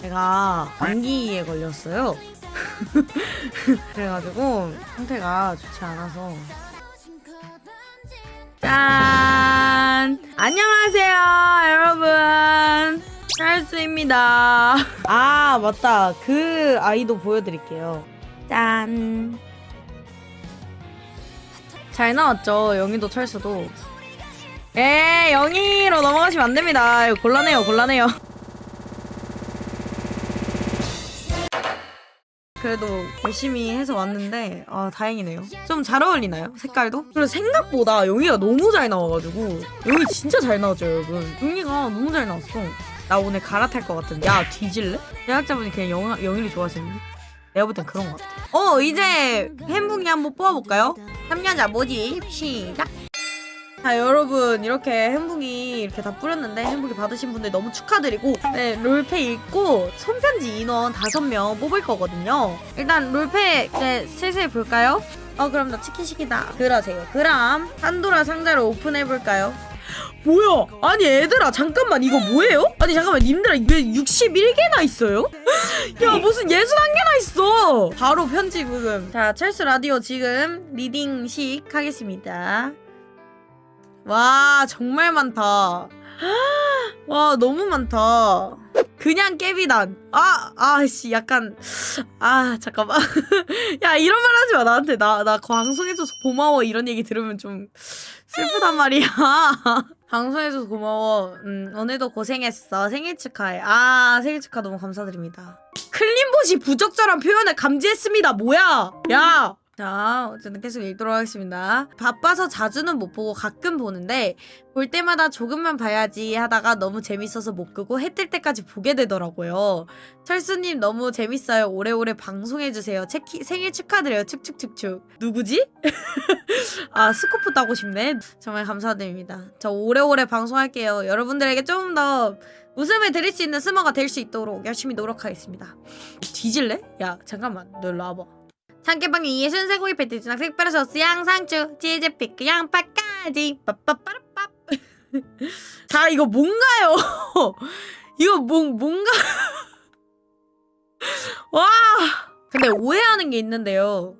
제가 감기에 걸렸어요. 그래가지고 상태가 좋지 않아서 짠! 안녕하세요, 여러분. 찰스입니다. 아, 맞다. 그 아이도 보여드릴게요. 짠. 잘 나왔죠, 영희도 철수도. 에, 영희로 넘어가시면 안 됩니다. 곤란해요, 곤란해요. 그래도 열심히 해서 왔는데 아 다행이네요. 좀 잘 어울리나요? 색깔도? 그리고 생각보다 용이가 너무 잘 나와가지고 용이 진짜 잘 나왔죠 여러분. 용이가 너무 잘 나왔어. 나 오늘 갈아탈 것 같은데 야 뒤질래? 제작자분이 그냥 영, 영희를 좋아하시는데 내가 볼 땐 그런 것 같아. 어 이제 햄붕이 한번 뽑아볼까요? 3년자 모집 시작. 자 여러분 이렇게 햄붕이 이렇게 다 뿌렸는데 햄붕이 받으신 분들 너무 축하드리고 네 롤페 읽고 손편지 인원 5명 뽑을 거거든요 일단 롤페 네 슬슬 볼까요? 어 그럼 나 치킨 시키다 그러세요 그럼 판도라 상자를 오픈해볼까요? 뭐야 아니 애들아 잠깐만 이거 뭐예요? 아니 잠깐만 님들아 왜 61개나 있어요? 야 무슨 61개나 있어 바로 편지 부금 자 첼스 라디오 지금 리딩식 하겠습니다 와 정말 많다. 와 너무 많다. 그냥 깨비단. 아 아씨 약간 아 잠깐만. 야 이런 말 하지 마 나한테 나 나 방송해줘서 고마워 이런 얘기 들으면 좀 슬프단 말이야. 방송해줘서 고마워. 음 오늘도 고생했어. 생일 축하해. 아 생일 축하 너무 감사드립니다. 클린봇이 부적절한 표현을 감지했습니다. 뭐야? 야. 자, 어쨌든 계속 읽도록 하겠습니다. 바빠서 자주는 못 보고 가끔 보는데 볼 때마다 조금만 봐야지 하다가 너무 재밌어서 못 끄고 해 뜰 때까지 보게 되더라고요. 철수님 너무 재밌어요. 오래오래 방송해주세요. 체키, 생일 축하드려요. 축축축축. 누구지? 아, 스코프 따고 싶네. 정말 감사드립니다. 저 오래오래 방송할게요. 여러분들에게 좀더 웃음을 드릴 수 있는 스머가 될 수 있도록 열심히 노력하겠습니다. 뒤질래? 야, 잠깐만. 너 일로 와봐. 참깨빵이 예순 쇠고기 패티지나 특별한 소스 양상추 치즈 피크 양파까지. 빠빠빠라빠. 자 이거 뭔가요? 이거 뭔 뭔가? 와! 근데 오해하는 게 있는데요.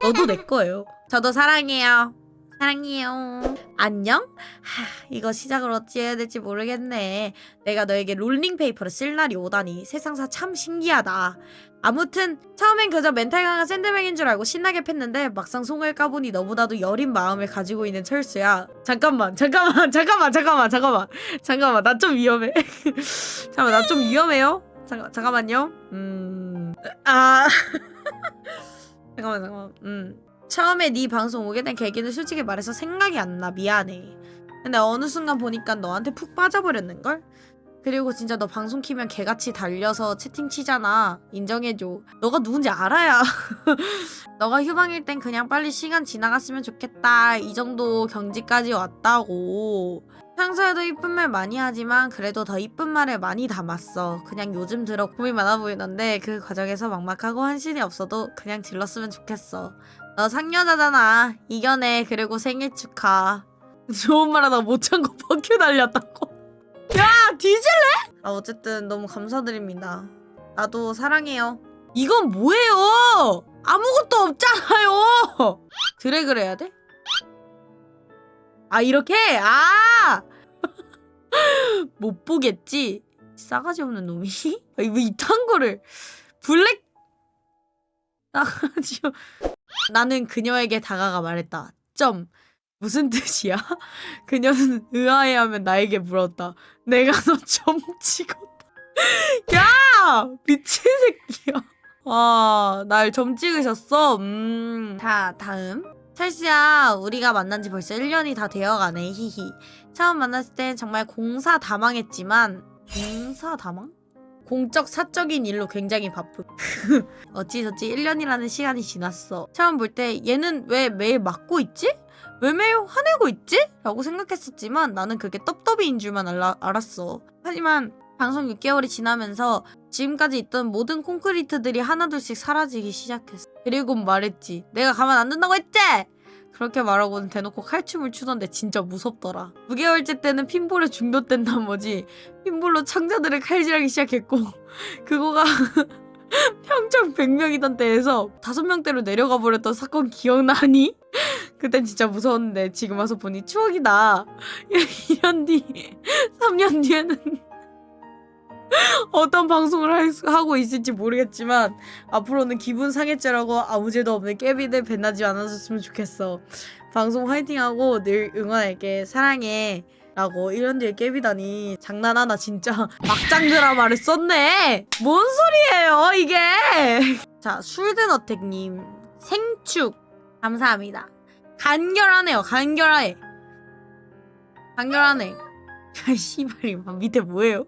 너도 내 거예요. 저도 사랑해요. 사랑해요 안녕? 하 이거 시작을 어찌 해야 될지 모르겠네. 내가 너에게 롤링페이퍼를 쓸 날이 오다니 세상사 참 신기하다. 아무튼 처음엔 그저 멘탈 강한 샌드백인 줄 알고 신나게 팼는데 막상 송을 까보니 너무나도 여린 마음을 가지고 있는 철수야. 잠깐만 잠깐만 잠깐만 잠깐만 잠깐만. 잠깐만 나 좀 위험해. 잠깐만 나 좀 위험해요? 잠깐 잠깐만요. 음 아. 잠깐만 잠깐만. 음 처음에 네 방송 오게 된 계기는 솔직히 말해서 생각이 안 나 미안해 근데 어느 순간 보니까 너한테 푹 빠져버렸는걸 그리고 진짜 너 방송 키면 개같이 달려서 채팅 치잖아. 인정해줘. 너가 누군지 알아야. 너가 휴방일 땐 그냥 빨리 시간 지나갔으면 좋겠다. 이 정도 경지까지 왔다고. 평소에도 이쁜 말 많이 하지만 그래도 더 이쁜 말을 많이 담았어. 그냥 요즘 들어 고민 많아 보이는데 그 과정에서 막막하고 한신이 없어도 그냥 질렀으면 좋겠어. 너 상여자잖아. 이겨내. 그리고 생일 축하. 좋은 말 하다 못 참고 버큐 날렸다고. 야 뒤질래? 아 어쨌든 너무 감사드립니다. 나도 사랑해요. 이건 뭐예요? 아무것도 없잖아요. 드래그를 해야 돼? 아 이렇게? 아! 못 보겠지? 싸가지 없는 놈이? 왜 이딴 거를 블랙 싸가지 없... 나는 그녀에게 다가가 말했다. 점. 무슨 뜻이야? 그녀는 의아해하면 나에게 물었다. 내가 너 점 찍었다. 야! 미친 새끼야. 와, 날점 찍으셨어? 음. 자, 다음. 찰스야, 우리가 만난 지 벌써 1년이 다 되어가네, 히히. 처음 만났을 땐 정말 공사 다망했지만, 공사 다망? 공적 사적인 일로 굉장히 바쁘. 어찌저찌 1년이라는 시간이 지났어. 처음 볼 때 얘는 왜 매일 맞고 있지? 왜 매일 화내고 있지? 라고 생각했었지만 나는 그게 떡더비인 줄만 알라, 알았어. 하지만 방송 6개월이 지나면서 지금까지 있던 모든 콘크리트들이 하나둘씩 사라지기 시작했어. 그리고 말했지. 내가 가만 안 둔다고 했지? 그렇게 말하고는 대놓고 칼춤을 추던데 진짜 무섭더라. 9개월째 때는 핀볼에 중독된 나머지 핀볼로 창자들을 칼질하기 시작했고 그거가 평점 100명이던 때에서 5명대로 내려가 버렸던 사건 기억나니? 그땐 진짜 무서웠는데 지금 와서 보니 추억이다. 1년 뒤, 3년 뒤에는 어떤 방송을 할 수- 하고 있을지 모르겠지만 앞으로는 기분 상해죄라고 아무 죄도 없는 깨비들 뱃나지 않아줬으면 좋겠어. 방송 화이팅하고 늘 응원할게. 사랑해. 라고 1년 뒤에 깨비다니. 장난하나 진짜. 막장 드라마를 썼네. 뭔 소리예요 이게? 자 술든어택님. 생축. 감사합니다. 간결하네요 간결해 간결하네. 야 씨발이 밑에 뭐예요?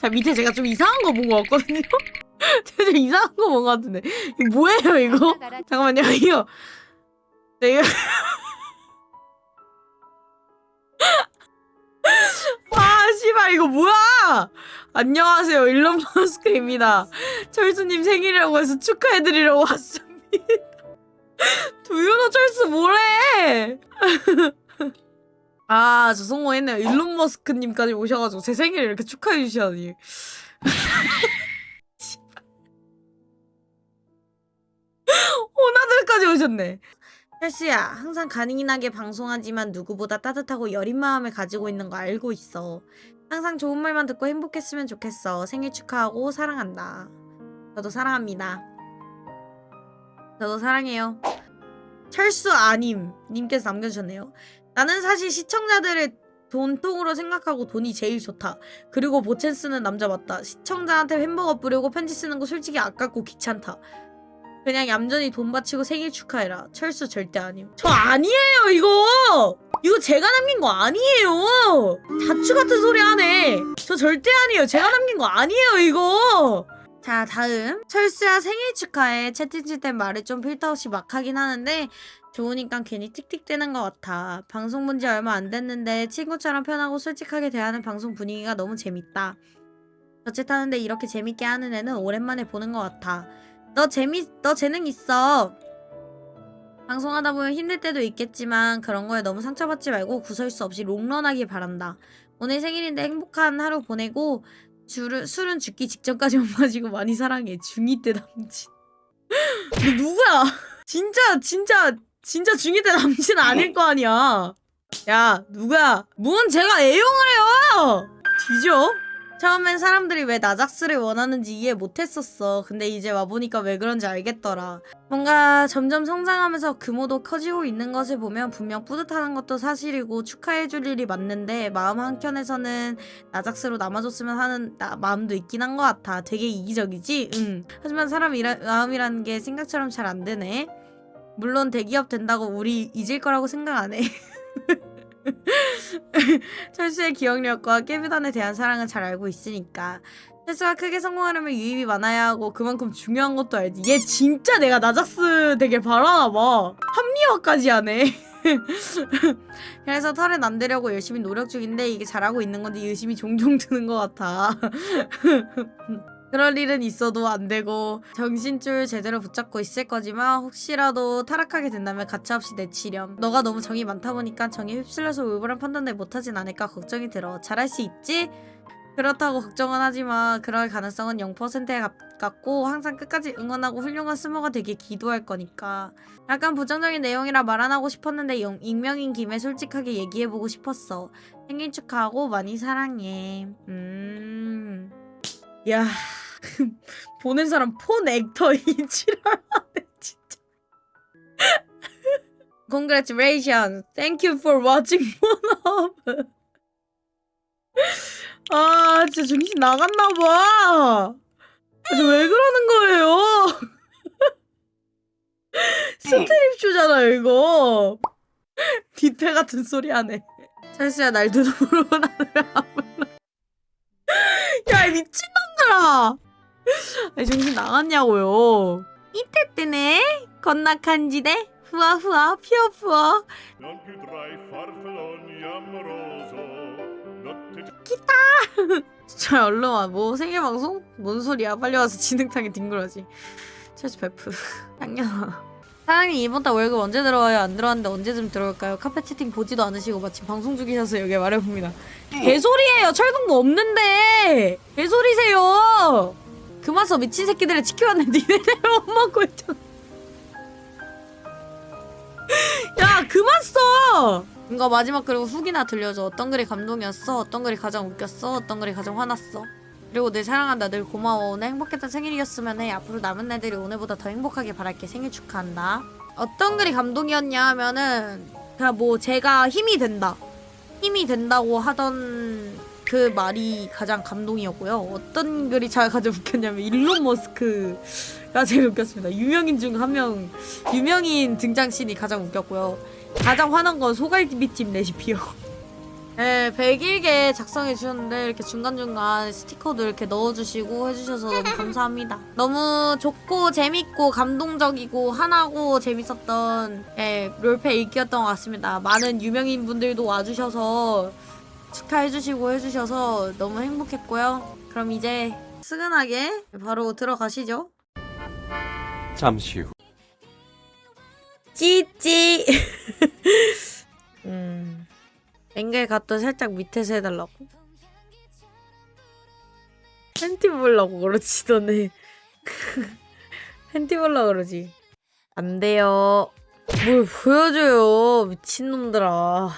자 밑에 제가 좀 이상한 거본것 같거든요. 제가 좀 이상한 거 본 것 같은데. 이거 뭐예요 이거? 잠깐만요 이거. 네, 이거. 아 씨발 이거 뭐야? 안녕하세요 일론 머스크입니다. 철수님 생일이라고 해서 축하해드리려고 왔습니다. 두유노 철수 뭐래 아 저 성공했네요 일론 머스크님까지 오셔가지고 제 생일을 이렇게 축하해 주시다니 호나들까지 오셨네 헬스야, 항상 가능하게 방송하지만 누구보다 따뜻하고 여린 마음을 가지고 있는 거 알고 있어. 항상 좋은 말만 듣고 행복했으면 좋겠어. 생일 축하하고 사랑한다. 저도 사랑합니다. 저도 사랑해요. 철수 아님 님께서 남겨주셨네요. 나는 사실 시청자들을 돈통으로 생각하고 돈이 제일 좋다. 그리고 보첸 쓰는 남자 맞다. 시청자한테 햄버거 뿌리고 편지 쓰는 거 솔직히 아깝고 귀찮다. 그냥 얌전히 돈 바치고 생일 축하해라. 철수 절대 아님. 저 아니에요 이거. 이거 제가 남긴 거 아니에요. 자추 같은 소리 하네. 저 절대 아니에요. 제가 남긴 거 아니에요 이거. 자 다음 철수야 생일 축하해. 채팅칠 땐 말을 좀 필터 없이 막 하긴 하는데 좋으니까 괜히 틱틱대는 것 같아. 방송 본 지 얼마 안 됐는데 친구처럼 편하고 솔직하게 대하는 방송 분위기가 너무 재밌다. 자칫하는데 이렇게 재밌게 하는 애는 오랜만에 보는 것 같아. 너 재미 너 재능 있어. 방송하다 보면 힘들 때도 있겠지만 그런 거에 너무 상처받지 말고 구설수 없이 롱런하길 바란다. 오늘 생일인데 행복한 하루 보내고 술은, 술은 죽기 직전까지 못 마시고 많이 사랑해. 중2 때 남친. 너 누구야? 진짜 진짜 진짜 중2 때 남친 아닐 거 아니야. 야 누구야? 뭔 제가 애용을 해요? 뒤져? 처음엔 사람들이 왜 나작스를 원하는지 이해 못했었어. 근데 이제 와보니까 왜 그런지 알겠더라. 뭔가 점점 성장하면서 규모도 커지고 있는 것을 보면 분명 뿌듯하는 것도 사실이고 축하해줄 일이 맞는데 마음 한켠에서는 나작스로 남아줬으면 하는 나- 마음도 있긴 한 것 같아. 되게 이기적이지? 응. 하지만 사람 이라, 마음이라는 게 생각처럼 잘 안 되네. 물론 대기업 된다고 우리 잊을 거라고 생각 안 해. 철수의 기억력과 깨비단에 대한 사랑은 잘 알고 있으니까. 철수가 크게 성공하려면 유입이 많아야 하고 그만큼 중요한 것도 알지. 얘 진짜 내가 나작스 되게 바라나 봐. 합리화까지 하네. 그래서 털을 안 대려고 열심히 노력 중인데 이게 잘하고 있는 건지 의심이 종종 드는 것 같아 그럴 일은 있어도 안 되고 정신줄 제대로 붙잡고 있을 거지만 혹시라도 타락하게 된다면 가차없이 내치렴. 너가 너무 정이 많다 보니까 정에 휩쓸려서 올바른 판단을 못하진 않을까 걱정이 들어. 잘할 수 있지? 그렇다고 걱정은 하지만 그럴 가능성은 0%에 가깝고 항상 끝까지 응원하고 훌륭한 스모가 되길 기도할 거니까. 약간 부정적인 내용이라 말 안 하고 싶었는데 영- 익명인 김에 솔직하게 얘기해보고 싶었어. 생일 축하하고 많이 사랑해. 음... 야... 보는 사람 폰 액터 이지랄하네 진짜. Congratulations. Thank you for watching Pornhub. 아 진짜 정신 나갔나 봐. 아, 저왜 그러는 거예요? 스트립 쇼잖아요 이거. 뒷패 같은 소리 하네. 철수야 날 두드러보러 나를 아무나. 야이 미친놈들아. 아니, 정신 나갔냐고요. 이때 때네 건나 간지대 피어푸어 i farfalloni amoroso, notte 진짜 얼른 와 뭐 생일 방송? 뭔 소리야 빨리 와서 진흙탕에 뒹굴어지 철수 베프 당연하 사장님 이번 달 월급 언제 들어와요? 안 들어왔는데 언제쯤 들어올까요? 카페 채팅 보지도 않으시고 마침 방송 중이셔서 여기 말해봅니다. 개소리예요. 철근거 없는데 개소리세요. 그만 써 미친 새끼들을 지켜왔는데 니네들 못 먹고 있잖아. 야 그만 써. 이거 마지막 그리고 후기나 들려줘. 어떤 글이 감동이었어? 어떤 글이 가장 웃겼어? 어떤 글이 가장 화났어? 그리고 늘 사랑한다 늘 고마워 오늘 행복했던 생일이었으면 해 앞으로 남은 날들이 오늘보다 더 행복하게 바랄게 생일 축하한다 어떤 글이 감동이었냐 하면은 그냥 뭐 제가 힘이 된다 힘이 된다고 하던 그 말이 가장 감동이었고요 어떤 글이 잘 가장 웃겼냐면 일론 머스크가 제일 웃겼습니다 유명인 중 한 명 유명인 등장씬이 가장 웃겼고요 가장 화난 건 소갈비찜 레시피요 네, 100일게 작성해 주셨는데 이렇게 중간중간 스티커도 이렇게 넣어주시고 해주셔서 너무 감사합니다. 너무 좋고 재밌고 감동적이고 하나고 재밌었던 예, 롤페 읽기였던 것 같습니다. 많은 유명인 분들도 와주셔서 축하해주시고 해주셔서 너무 행복했고요. 그럼 이제 스근하게 바로 들어가시죠. 잠시 후. 찌찌. 음. 앵글 각도 살짝 밑에서 해달라고. 팬티 보려고 그러지 너네. 팬티 보려고 그러지. 안 돼요. 뭘 보여줘요 미친놈들아.